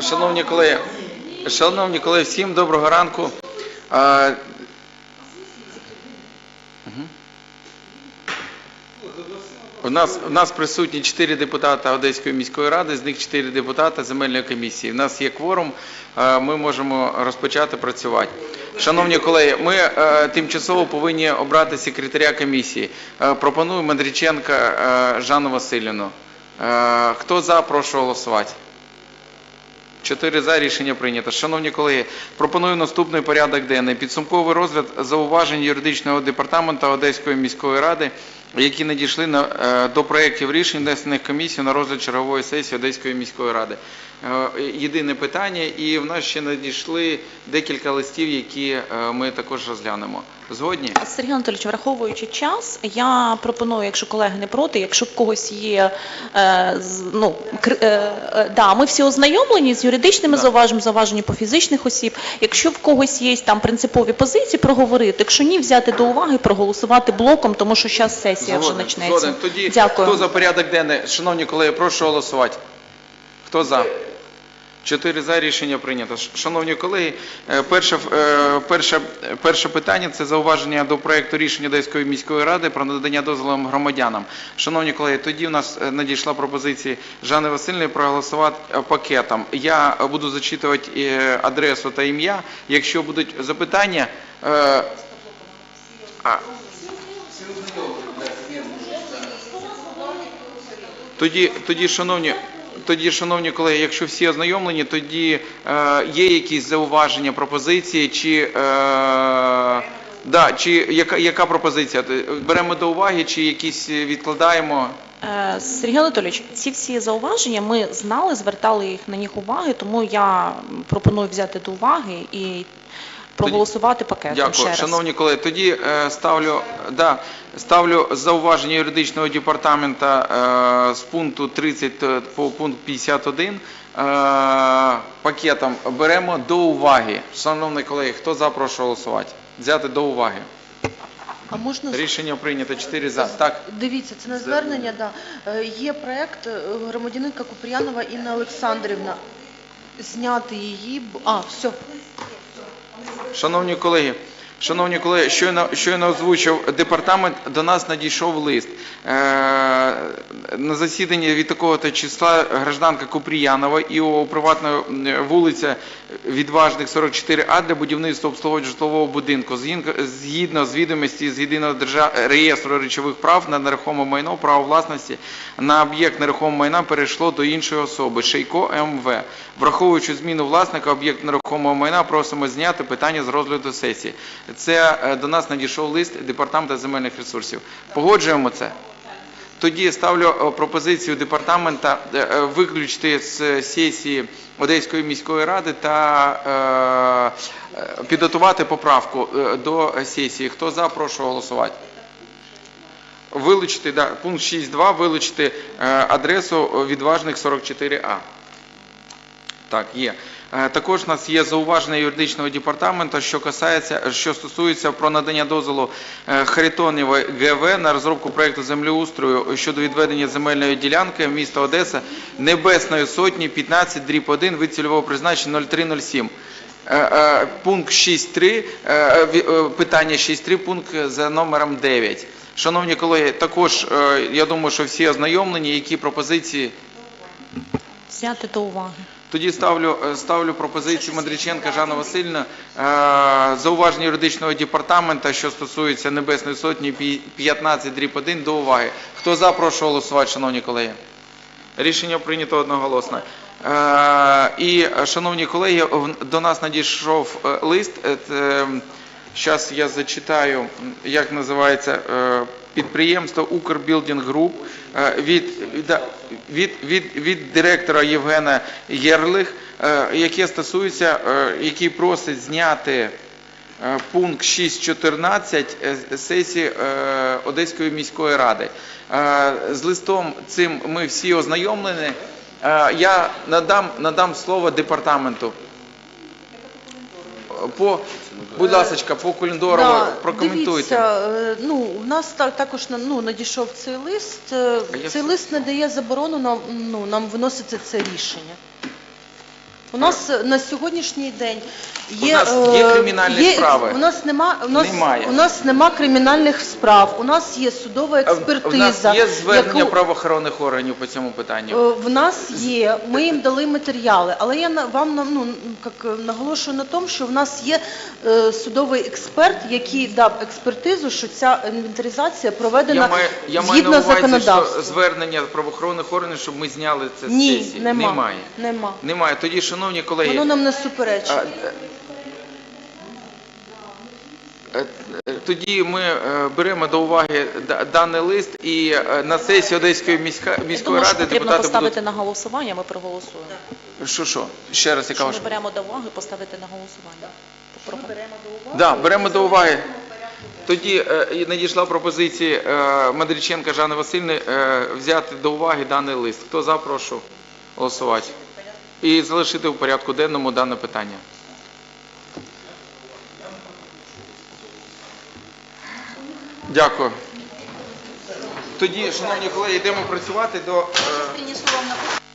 Шановні колеги, шановні колеги, всім доброго ранку. У нас, у нас присутні 4 депутата Одеської міської ради, з них 4 депутата земельної комісії. У нас є кворум, ми можемо розпочати працювати. Шановні колеги, ми е, тимчасово повинні обрати секретаря комісії. Е, Пропоную Мандріченка е, Жанну Васильівну. Хто за, прошу голосувати. Чотири за рішення прийнято. Шановні колеги, пропоную наступний порядок денний. Підсумковий розгляд зауважень юридичного департаменту Одеської міської ради, які надійшли на, е, до проєктів рішень, внесених комісією на розгляд чергової сесії Одеської міської ради. Е, Єдине питання, і в нас ще надійшли декілька листів, які е, ми також розглянемо. Згодні? Сергій Анатолійович, враховуючи час, я пропоную, якщо колеги не проти, якщо в когось є, е, з- ну, кр- е, е, да, ми всі ознайомлені з юридичними Да. зауваженнями, зауваження по фізичних осіб. Якщо в когось є там принципові позиції, проговорити. Якщо ні, взяти до уваги, проголосувати блоком, тому що зараз сесія вже Згоден, почнеться. згоден. Тоді Дякую. хто за порядок денний? Шановні колеги, прошу голосувати. Хто за? Чотири за рішення прийнято. Шановні колеги, перше, перше, перше питання це зауваження до проекту рішення Одеської міської ради про надання дозволу громадянам. Шановні колеги, тоді у нас е, надійшла пропозиція Жани Васильівни проголосувати е, пакетом. Я буду зачитувати е, адресу та ім'я. Якщо будуть запитання, Тоді, тоді, шановні, тоді, шановні колеги, якщо всі ознайомлені, тоді е, є якісь зауваження, пропозиції, чи, е, да, чи яка, яка пропозиція? Беремо до уваги, чи якісь відкладаємо? Е, Сергій Анатолійович, ці всі зауваження ми знали, звертали їх на них уваги, тому я пропоную взяти до уваги і проголосувати пакетом ще раз. Шановні колеги, тоді е, ставлю, да, ставлю зауваження юридичного департамента е, з пункту 30 е, по пункт 51 е, пакетом беремо до уваги. Шановні колеги, хто за, прошу голосувати. Взяти до уваги. А можна Рішення прийнято 4 за. Так. дивіться, це на звернення, да. Е, Є проект е, громадянинка Купріянова Інна Олександрівна. Зняти її, бо- а, все. Шановні колеги, шановні колеги, щойно, щойно озвучив департамент, до нас надійшов лист. Е, на засіданні від такого-то числа гражданка Купріянова і у приватної м, вулиця Відважних 44А для будівництва обслуговування житлового будинку. Згідно з відомості з єдиного держа- реєстру речових прав на нерухоме майно, право власності на об'єкт нерухомого майна перейшло до іншої особи Шейко МВ. Враховуючи зміну власника об'єкту нерухомого майна, просимо зняти питання з розгляду сесії. Це е, до нас надійшов лист департаменту земельних ресурсів. Погоджуємо це. Тоді ставлю е, пропозицію департамента е, виключити з сесії Одеської міської ради та підготувати поправку до сесії. Хто за, прошу голосувати. Вилучити, да, пункт 6.2, вилучити адресу відважних 44А. Так, є. Е, Також у нас є зауваження юридичного департаменту, що касається, що стосується про надання дозволу е, Харитонєва ГВ на розробку проекту землеустрою щодо відведення земельної ділянки міста Одеса Небесної Сотні 15 дріб 1 від цільового призначення 0307. Е, Пункт 6.3, е, ві- е, питання 6.3, пункт за номером 9. Шановні колеги, також я думаю, що всі ознайомлені, які пропозиції Взяти до уваги. Тоді ставлю, е, ставлю пропозицію Мандріченка Жанна Васильівна, е, зауваження юридичного департамента, що стосується Небесної Сотні 15 дріб 1 до уваги. Хто за, прошу голосувати, шановні колеги. Рішення прийнято одноголосно. Е, І, шановні колеги, до нас надійшов лист. Зараз я зачитаю, як називається підприємство Укрбілдинг Груп е, від, від, від, від директора Євгена Єрлих, е, яке стосується, е, який просить зняти пункт 6.14 е, сесії Одеської міської ради. З листом цим ми всі ознайомлені. Я надам, надам слово департаменту. По, будь ласка, по Куліндорову Да, прокоментуйте. Дивіться, е, ну, у нас та- також на- ну, надійшов цей лист. Е, А я Цей лист не дає заборону нам, ну, нам виносити це рішення. У нас е, на сьогоднішній день є, У нас є е, кримінальні є- справи? У нас нема у нас Немає. у нас нема кримінальних справ. У нас є судова експертиза. В нас є звернення яку- правоохоронних органів по цьому питанню. Е, В нас є, ми їм дали матеріали, але я на- вам на- ну, е, наголошую на тому, що в нас є е, судовий експерт, який дав експертизу, що ця інвентаризація проведена Я маю, я маю згідно на увазі, що законодавства. звернення правоохоронних органів, щоб ми зняли це з Ні, сесії. нема. Немає. Нема. Немає. Тоді, шановні колеги, Воно нам не суперечить. е, е, тоді ми е, беремо до уваги даний лист і на сесії Одеської міська- Я міської думаю, що ради потрібно депутати поставити будуть... на голосування, ми проголосуємо. Що, що? Ще раз, яка Що ми беремо до уваги, поставити на голосування. Да, беремо до уваги. Тоді е, надійшла пропозиція е, Мадріченка Жанни Васильівни е, взяти до уваги даний лист. Хто за, прошу голосувати. І залишити в порядку денному дане питання. Дякую. Тоді, шановні колеги, йдемо працювати до. е,